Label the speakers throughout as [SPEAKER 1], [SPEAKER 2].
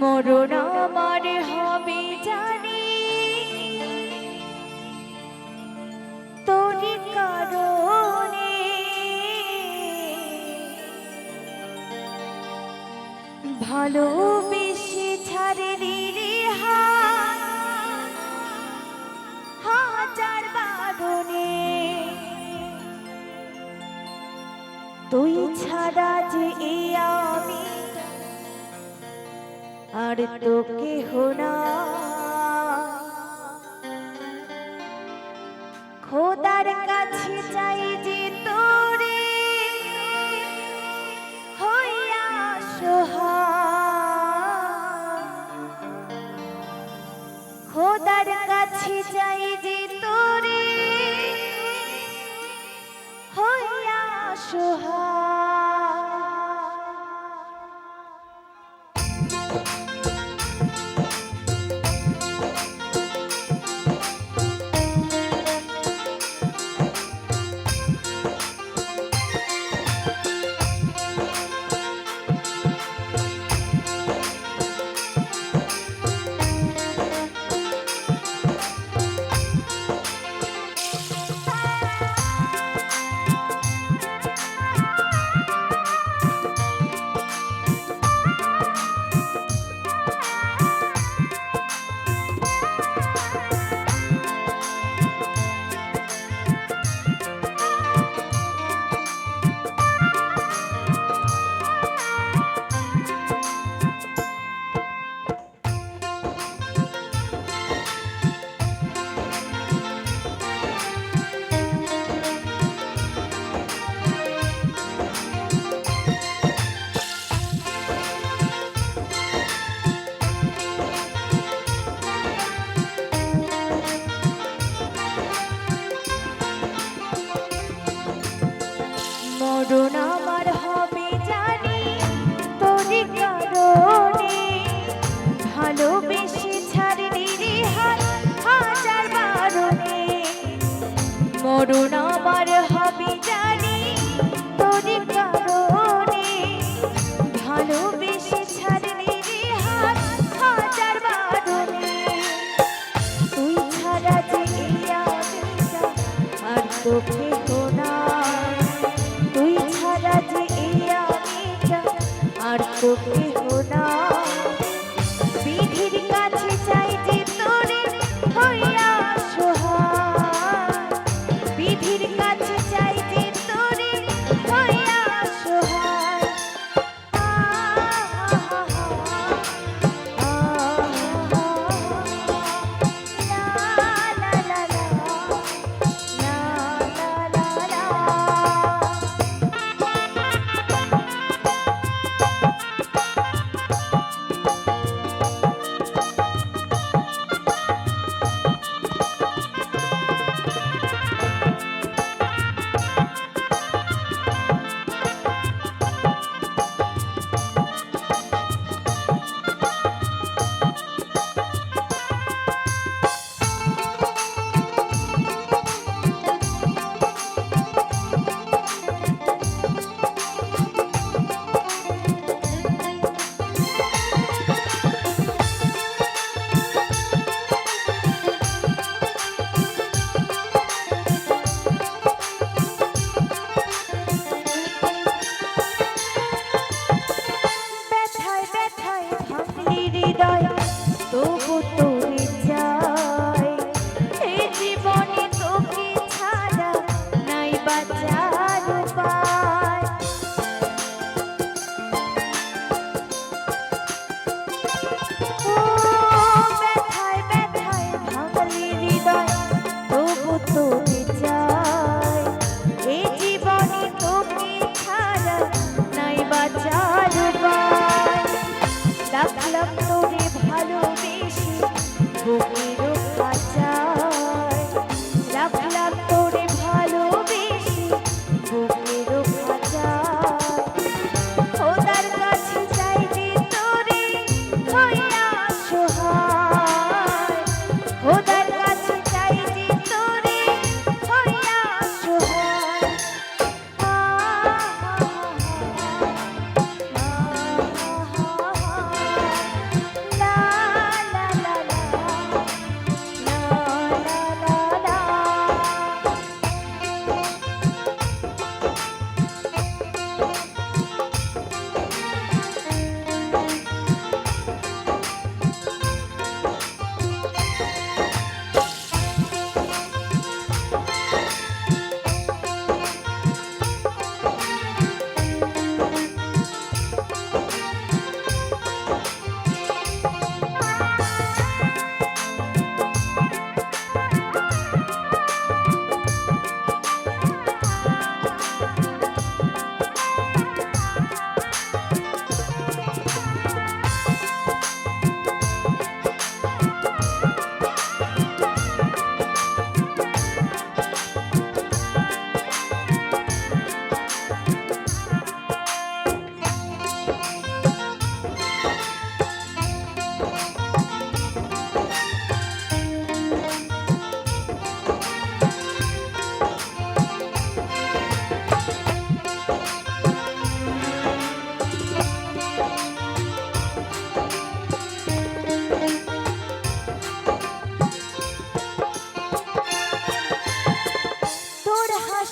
[SPEAKER 1] মরণ আমার হবে জানি। তোরি কারণে ভালোবেসে ছাড়ে রে হা হাজার বারণে তুই ছাড়া যে আমি আর তো কেহ না took me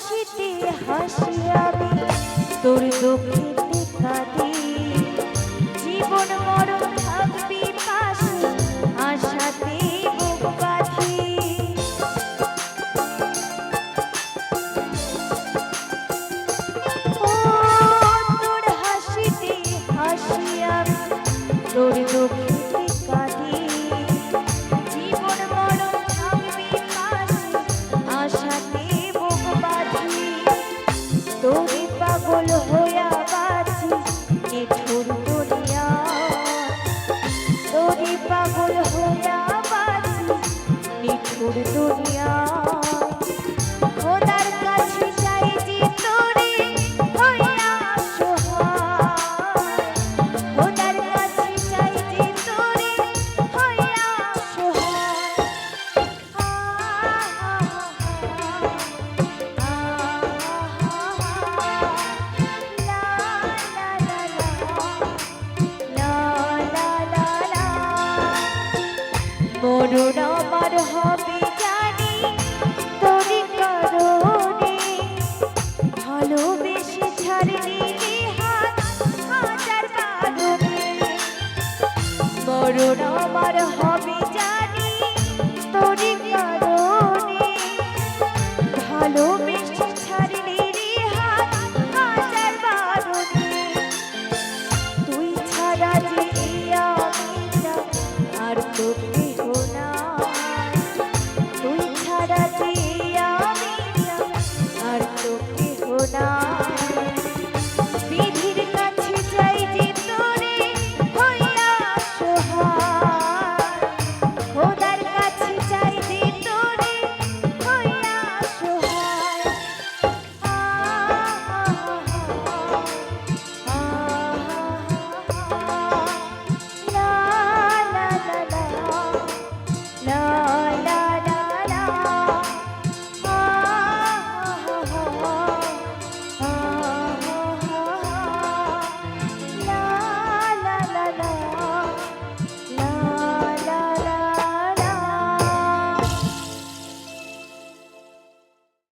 [SPEAKER 1] হাসিতে হাসি আমি তোর দুঃখের পাগল হইয়া বাছি করুণ আমার হবে জানি তোরি কারণে। ভালোবেসে ছাড়লি রে হাত হাজার বারণে। তুই ছাড়া যে আমি আর তো কেহ না